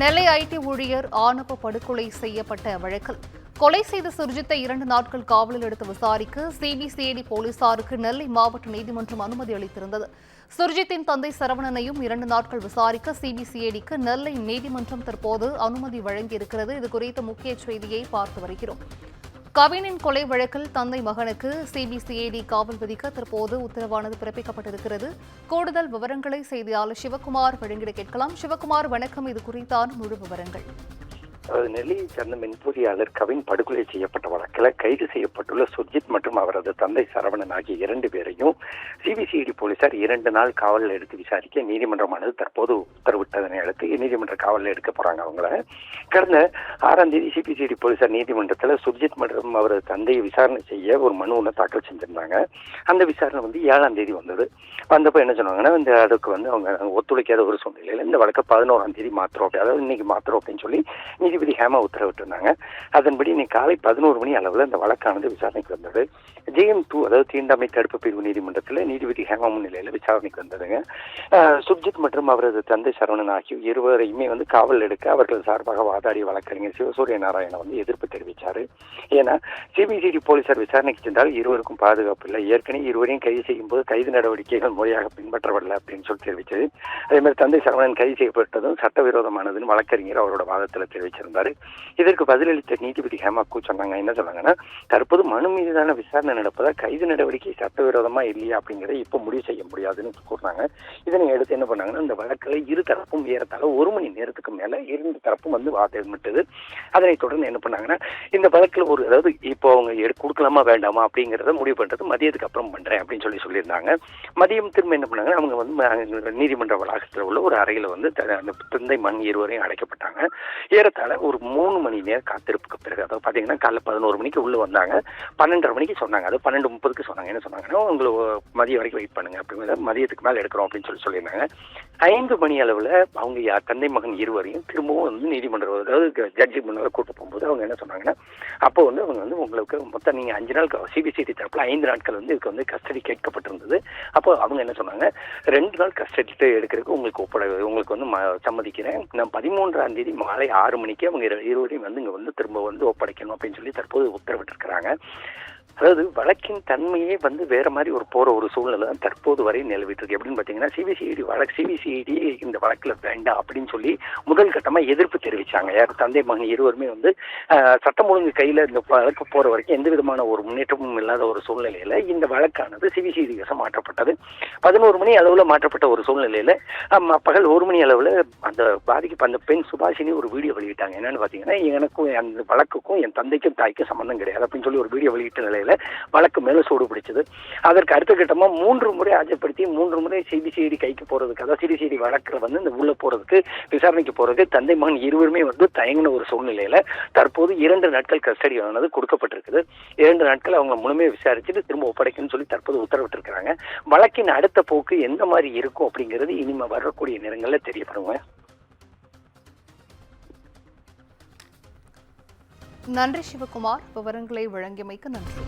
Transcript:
நெல்லை ID ஊழியர் ஆணவ படுகொலை செய்யப்பட்ட வழக்கில் கொலை செய்த சுர்ஜித்தை இரண்டு நாட்கள் காவலில் எடுத்து விசாரிக்க சிபிசிஐடி போலீசாருக்கு நெல்லை மாவட்ட நீதிமன்றம் அனுமதி அளித்திருந்தது. சுர்ஜித்தின் தந்தை சரவணனையும் இரண்டு நாட்கள் விசாரிக்க சிபிசிஐடிக்கு நெல்லை நீதிமன்றம் தற்போது அனுமதி வழங்கியிருக்கிறது. இது குறித்த முக்கிய செய்தியை பார்த்து வருகிறோம். கவினின் கொலை வழக்கில் தந்தை மகனுக்கு சிபிசிஐடி காவல் விதிக்க தற்போது உத்தரவானது பிறப்பிக்கப்பட்டிருக்கிறது. கூடுதல் விவரங்களை செய்தியாளர் சிவகுமார் வழங்கிட கேட்கலாம். சிவகுமார் வணக்கம். இது குறித்தான முழு விவரங்கள். அதாவது நெல்லையை சேர்ந்த மென்பொறியாளர் கவின் படுகொலை செய்யப்பட்ட வழக்கில் கைது செய்யப்பட்டுள்ள சுர்ஜித் மற்றும் அவரது தந்தை சரவணன் ஆகிய இரண்டு பேரையும் சிபிசிஐடி போலீசார் இரண்டு நாள் காவலில் எடுத்து விசாரிக்க நீதிமன்றமானது தற்போது உத்தரவிட்டதனை அடுத்து நீதிமன்ற காவலில் எடுக்க போறாங்க அவங்கள. கடந்த ஆறாம் தேதி சிபிசிஐடி போலீசார் நீதிமன்றத்தில் சுர்ஜித் மற்றும் அவரது தந்தையை விசாரணை செய்ய ஒரு மனு ஒன்று தாக்கல் செஞ்சிருந்தாங்க. அந்த விசாரணை வந்து ஏழாம் தேதி வந்தது. வந்தப்போ என்ன சொன்னாங்கன்னா இந்த அதுக்கு வந்து அவங்க ஒத்துழைக்காத ஒரு சூழ்நிலையில் இந்த வழக்கை பதினோராம் தேதி மாத்திரம் அப்படி அதாவது இன்னைக்கு மாத்திரம் அப்படின்னு சொல்லி நீதி நீதிபதி ஹேமா உத்தரவிட்டிருந்தாங்க. அதன்படி இன்னைக்கு காலை பதினோரு மணி அளவில் இந்த வழக்கானது விசாரணைக்கு வந்தது. ஜேஎம் டூ அதாவது தீண்டாமை தடுப்பு பிரிவு நீதிமன்றத்தில் நீதிபதி ஹேமா முன்னிலையில் விசாரணைக்கு வந்ததுங்க. சுப்ஜித் மற்றும் அவரது தந்தை சரவணன் ஆகியோர் இருவரையுமே வந்து காவல் எடுக்க அவர்கள் சார்பாக வாதாடிய வழக்கறிஞர் சிவசூரிய நாராயணன் வந்து எதிர்ப்பு தெரிவித்தார் ஏன்னா சிபிசிடி போலீசார் விசாரணைக்கு சென்றால் இருவருக்கும் பாதுகாப்பு இல்லை. ஏற்கனவே இருவரையும் கைது செய்யும் போது கைது நடவடிக்கைகள் முறையாக பின்பற்றப்படலை அப்படின்னு சொல்லி தெரிவித்தது அதே மாதிரி தந்தை சரவணன் கைது செய்யப்பட்டதும் சட்டவிரோதமானதுன்னு வழக்கறிஞர் அவரோட வாதத்தில் தெரிவித்தார் தெரிவிச்சிருந்தாரு இதற்கு பதிலளித்த நீதிபதி ஹேமாக்கு சொன்னாங்க என்ன சொன்னாங்கன்னா தற்போது மனு மீதான விசாரணை நடப்பதால் கைது நடவடிக்கை சட்டவிரோதமா இல்லையா அப்படிங்கிறத இப்போ முடிவு செய்ய முடியாதுன்னு கூறினாங்க. இதனை அடுத்து என்ன பண்ணாங்கன்னா இந்த வழக்கில் இரு தரப்பும் ஏறத்தாழ ஒரு மணி நேரத்துக்கு மேல இரண்டு தரப்பும் வந்து வாதிட்டது அதனைத் தொடர்ந்து என்ன பண்ணாங்கன்னா இந்த வழக்கில் ஒரு அதாவது இப்போ அவங்க எடு கொடுக்கலாமா வேண்டாமா அப்படிங்கிறத முடிவு பண்றது மதியத்துக்கு அப்புறம் பண்றேன் அப்படின்னு சொல்லி சொல்லியிருந்தாங்க. மதியம் திரும்ப என்ன பண்ணாங்க அவங்க வந்து நீதிமன்ற வளாகத்தில் உள்ள ஒரு அறையில் வந்து த- அந்த தந்தை மண் இருவரையும் அடைக்கப்பட்டாங்க. ஏறத்தாழ ஒரு மூணு மணி நேரம் காத்திருப்புக்கு பிறகு அதாவது பார்த்தீங்கன்னா காலைல பதினோரு மணிக்கு உள்ளே வந்தாங்க. பன்னெண்டரை மணிக்கு சொன்னாங்க. அது பன்னெண்டு முப்பதுக்கு சொன்னாங்க. என்ன சொன்னாங்கன்னா உங்களை மதியம் வரைக்கும் வெயிட் பண்ணுங்க. அப்படிங்கிற மதியத்துக்கு மேலே எடுக்கிறோம் அப்படின்னு சொல்லி சொல்லியிருந்தாங்க. ஐந்து மணி அளவில் அவங்க யா- தந்தை மகன் இருவரையும் திரும்பவும் வந்து நீதிமன்றம் அதாவது ஜட்ஜி முன்னால் கூட்டு போகும்போது அவங்க என்ன சொன்னாங்கன்னா அப்போ வந்து அவங்க வந்து உங்களுக்கு மொத்தம் நீங்கள் அஞ்சு நாள் சிபிசிடி தரப்பில் ஐந்து நாட்கள் வந்து இதுக்கு வந்து கஸ்டடி கேட்கப்பட்டிருந்தது. அப்போ அவங்க என்ன சொன்னாங்க ரெண்டு நாள் கஸ்டடி எடுக்கிறதுக்கு உங்களுக்கு ஒப்படை உங்களுக்கு வந்து ம- சம்மதிக்கிறேன். நான் பதிமூன்றாம் தேதி மாலை ஆறு மணிக்கு அவங்க இருவரையும் வந்து இங்க வந்து திரும்ப வந்து ஒப்படைக்கணும் அப்படின்னு சொல்லி தற்போது உத்தரவிட்டிருக்கிறாங்க. அதாவது வழக்கின் தன்மையே வந்து வேற மாதிரி ஒரு போற ஒரு சூழ்நிலை தான் தற்போது வரை நிலவிட்டு இருக்கு. எப்படின்னு பாத்தீங்கன்னா சிபிசிஐடி வழக்கு சிபிசிஐடி இந்த வழக்குல வேண்டாம் அப்படின்னு சொல்லி முதல் கட்டமா எதிர்ப்பு தெரிவிச்சாங்க. யார்? தந்தை மகன் இருவருமே வந்து சட்டம் ஒழுங்கு கையில இந்த வழக்கு போற வரைக்கும் எந்த விதமான ஒரு முன்னேற்றமும் இல்லாத ஒரு சூழ்நிலையில இந்த வழக்கானது சிபிசிஐடி வசம் மாற்றப்பட்டது. பதினோரு மணி அளவுல மாற்றப்பட்ட ஒரு சூழ்நிலையில பகல் ஒரு மணி அளவுல அந்த பாதிக்கு அந்த பெண் சுபாஷினி ஒரு வீடியோ வெளியிட்டாங்க. என்னன்னு பாத்தீங்கன்னா எனக்கும் அந்த வழக்குக்கும் என் தந்தைக்கும் தாய்க்கும் சம்பந்தம் கிடையாது அப்படின்னு சொல்லி ஒரு வீடியோ வெளியிட்டு நிலையில வழக்கு மேல சூடு பிடிச்சது. அதற்கு அடுத்த கட்டமா மூன்று முறை ஆஜர்படுத்தி மூன்று முறை சிபிசிஐடி கைக்கு போறதுக்கு அதாவது சிபிசிஐடி வழக்கில் வந்து இந்த உள்ள போறதுக்கு விசாரணைக்கு போறதுக்கு தந்தை மகன் இருவருமே வந்து தயங்கின ஒரு சூழ்நிலையில தற்போது இரண்டு நாட்கள் கஸ்டடி ஆனது கொடுக்கப்பட்டிருக்குது. இரண்டு நாட்கள் அவங்க முழுமையை விசாரிச்சுட்டு திரும்ப ஒப்படைக்கணும்னு சொல்லி தற்போது உத்தரவிட்டிருக்கிறாங்க. வழக்கின் அடுத்த போக்கு எந்த மாதிரி இருக்கும் அப்படிங்கிறது இனிமே வரக்கூடிய நேரங்களில் தெரியப்படுங்க. நன்றி சிவகுமார். விவரங்களை வழங்கியமைக்கு நன்றி.